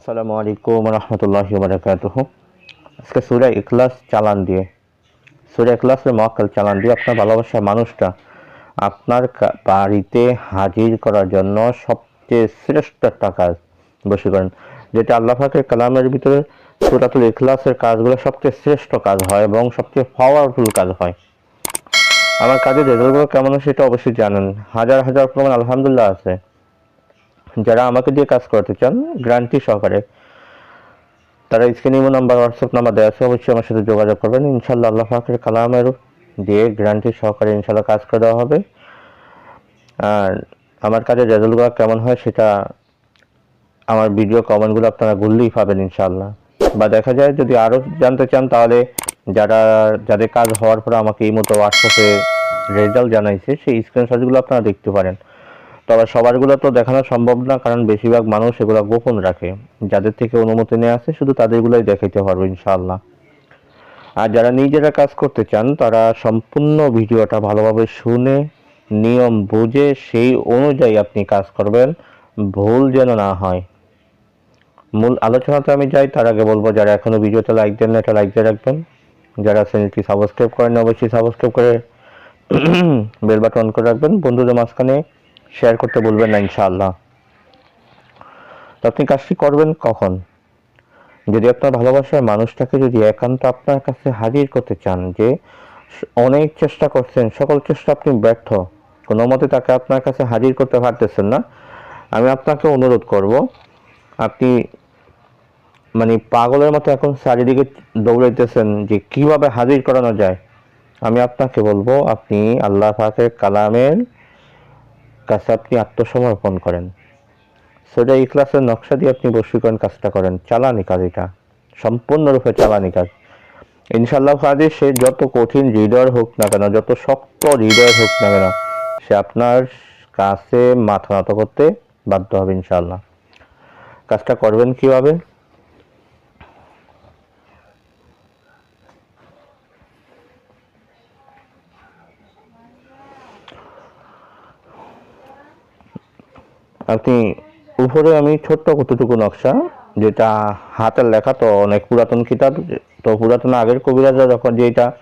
আসসালামু আলাইকুম রহমতুল্লাহি বারাকাতুহ। আজকে সুরা ইখলাস চালান দিয়ে, সুরা ইখলাসের মহাকাল চালান দিয়ে আপনার ভালোবাসার মানুষটা আপনার বাড়িতে হাজির করার জন্য সবচেয়ে শ্রেষ্ঠ একটা কাজ করেন, যেটা আল্লাহ পাকের কালামের ভিতরে সুরাতুল ইখলাসের কাজগুলো সবচেয়ে শ্রেষ্ঠ কাজ হয় এবং সবচেয়ে পাওয়ারফুল কাজ হয়। আমার কাজের রেজাল্টগুলো কেমন সেটা অবশ্যই জানেন। হাজার হাজার প্রমাণ আলহামদুলিল্লাহ আছে। যারা আমাকে দিয়ে কাজ করতে চান গ্যারান্টি সহকারে। তারা স্ক্রিনে ইমো নাম্বার হোয়াটসঅ্যাপ নাম্বার দেওয়া আছে, অবশ্যই আমার সাথে যোগাযোগ করবেন। ইনশাল্লাহ আল্লাহ পাকের কালামের দিয়ে গ্যারান্টি সহকারে ইনশাল্লাহ কাজ করে দেওয়া হবে। আর আমার কাজের রেজাল্টগুলো কেমন হয় সেটা আমার ভিডিও কমেন্টগুলো আপনারা ঘুরলেই পাবেন ইনশাল্লাহ বা দেখা যায় যদি আরও জানতে চান, তাহলে যারা, যাদের কাজ হওয়ার পরে আমাকে এই মতো হোয়াটসঅ্যাপে রেজাল্ট জানাইছে, সেই স্ক্রিনশটগুলো আপনারা দেখতে পারেন। তবে সবারগুলো তো দেখানো সম্ভব না, কারণ বেশিরভাগ মানুষ এগুলো গোপন রাখে। যাদের থেকে অনুমতি নেওয়া আছে, শুধু তাদেরগুলোই দেখাইতে পারব ইনশাআল্লাহ। আর যারা নিজেরা কাজ করতে চান, তারা সম্পূর্ণ ভিডিওটা ভালোভাবে শুনে, নিয়ম বুঝে, সেই অনুযায়ী আপনি কাজ করবেন। ভুল যেন না হয়। মূল আলোচনাতে আমি যাই, তার আগে বলব, যারা এখনও ভিডিওতে লাইক দেন না এটা লাইক দিয়ে রাখবেন। যারা চ্যানেলটি সাবস্ক্রাইব করেন, অবশ্যই সাবস্ক্রাইব করে বেল বাটন অন করে রাখবেন। বন্ধুদের মাঝখানে শেয়ার করতে বলবেন না, ইনশাআল্লাহ। তো আপনি কাজটি করবেন কখন? যদি আপনার ভালোবাসার মানুষটাকে যদি একান্ত আপনার কাছে হাজির করতে চান যে অনেক চেষ্টা করছেন, সকল চেষ্টা আপনি ব্যর্থ, কোনো মতে তাকে আপনার কাছে হাজির করতে পারতেছেন না, আমি আপনাকে অনুরোধ করব, আপনি মানে পাগলের মতো এখন চারিদিকে দৌড়াইতেছেন যে কীভাবে হাজির করানো যায়, আমি আপনাকে বলব, আপনি আল্লাহ পাকের কালামের কাছে আপনি আত্মসমর্পণ করেন। সোজা ইখলাসের নকশা দিয়ে আপনি বশীকরণ কাজটা করেন। চালানি কাজ এটা। সম্পূর্ণরূপে চালানি কাজ। ইনশাল্লাহ কাজে সে যত কঠিন হৃদয় হোক না কেন, যত শক্ত হৃদয় হোক না কেন, সে আপনার কাছে মাথা নত করতে বাধ্য হবে ইনশাল্লাহ কাজটা করবেন কীভাবে? আপনি উপরে আমি ছোট্ট কতটুকু নকশা, যেটা হাতের লেখা তো অনেক পুরাতন কিতাব, তো পুরাতন আগের কবিরাজরা যখন যেটা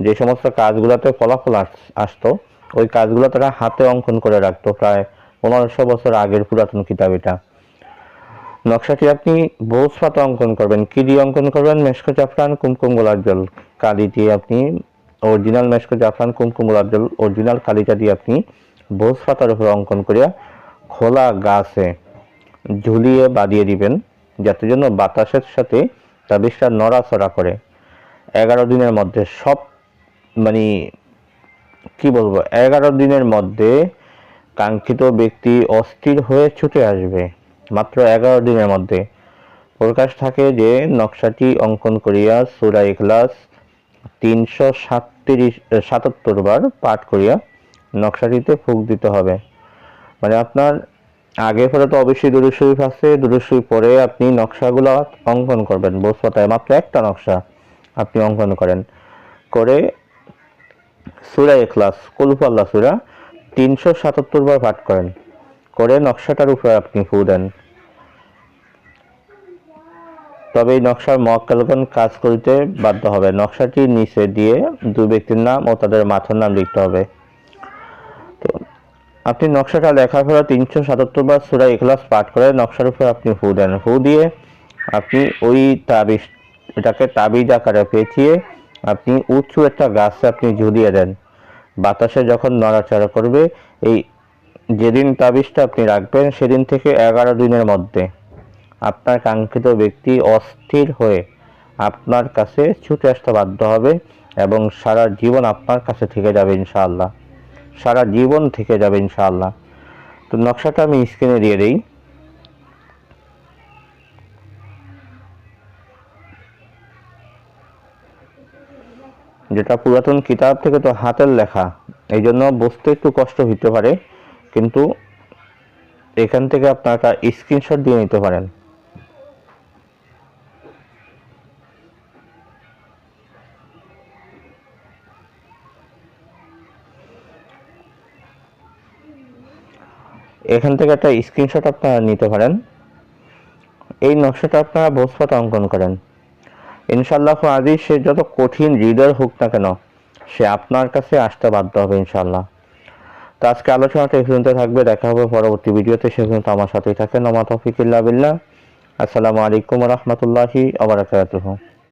যে সমস্ত কাজগুলোতে ফলাফল আস- আসতো, ওই কাজগুলো তারা হাতে অঙ্কন করে রাখতো প্রায় পনেরোশো বছর আগের পুরাতন কিতাব এটা। নকশাটি আপনি বোস পাতা অঙ্কন করবেন। কি দিয়ে অঙ্কন করবেন? মেশকো জাফরান, কুমকুম গোলাপ জল। কালি দিয়ে আপনি, অরিজিনাল মেশকো জাফরান, কুমকুম গোলাপ জল, অরিজিনাল কালিটা দিয়ে আপনি বোস পাতার উপর অঙ্কন করিয়া খোলা গাছে ঝুলিয়ে বাঁধিয়ে দিবেন, যাতে জন্য বাতাসের সাথে তাবিজটা নড়াচড়া করে। এগারো দিনের মধ্যে সব মানে কি বলব, এগারো দিনের মধ্যে কাঙ্ক্ষিত ব্যক্তি অস্থির হয়ে ছুটে আসবে। মাত্র এগারো দিনের মধ্যে। প্রকাশ থাকে যে নকশাটি অঙ্কন করিয়া সুরা ইখলাস তিনশো সাতত্রিশ, সাতাত্তর বার পাঠ করিয়া নকশাটিতে ফুক দিতে হবে। মানে আপনার আগে পরে তো অবশ্যই দুরুদ শরীফ আছে, দুরুদ শরীফ পরে আপনি নকশাগুলো অঙ্কন করবেন। বোসপাতায় মাত্র একটা নকশা আপনি অঙ্কন করেন। করে সুরা এখলাস কুলফাল্লা সুরা তিনশো সাতাত্তর বার পাঠ করেন। করে নকশাটার উপরে আপনি ফু দেন। তবে এই নকশার মক্কালগণ কাজ করিতে বাধ্য হবে। নকশাটির নিচে দিয়ে দু ব্যক্তির নাম ও তাদের মাথার নাম লিখতে হবে। আপনি নকশাটা লেখার পরে তিনশো সাতাত্তর বার সুরা ইখলাস পাঠ করে নকশার উপরে আপনি ফু দেন। ফু দিয়ে আপনি ওই তাবিজ, এটাকে তাবিজ আকারে পেঁচিয়ে আপনি উঁচু একটা গাছে আপনি ঝুলিয়ে দেন। বাতাসে যখন নড়াচড়া করবে, এই যেদিন তাবিজটা আপনি রাখবেন সেদিন থেকে এগারো দিনের মধ্যে আপনার কাঙ্ক্ষিত ব্যক্তি অস্থির হয়ে আপনার কাছে ছুটে আসতে বাধ্য হবে এবং সারা জীবন আপনার কাছে থেকে যাবে ইনশাআল্লাহ। সারা জীবন থেকে যাবে ইনশাআল্লাহ। তো নকশাটা আমি স্ক্রিনে দিয়ে দিই। যেটা পুরাতন কিতাব থেকে তো হাতের লেখা, এই জন্য বুঝতে একটু কষ্ট হইতে পারে, কিন্তু এখান থেকে আপনারা স্ক্রিনশট দিয়ে নিতে পারেন। এখান থেকে একটা স্ক্রিনশট আপনারা নিতে পারেন। এই নকশাটা আপনারা বোসপাট অঙ্কন করেন। ইনশাল্লাহ আদি সে যত কঠিন হৃদয় হোক না কেন, সে আপনার কাছে আসতে বাধ্য হবে ইনশাল্লাহ তো আজকে আলোচনাটা এই পর্যন্ত থাকবে, দেখা হবে পরবর্তী ভিডিওতে, সে পর্যন্ত আমার সাথেই থাকেন। ওমা তৌফিকুল্লাহ বিল্লাহ। আসসালামু আলাইকুম রহমতুল্লাহি আবরাকাতুহু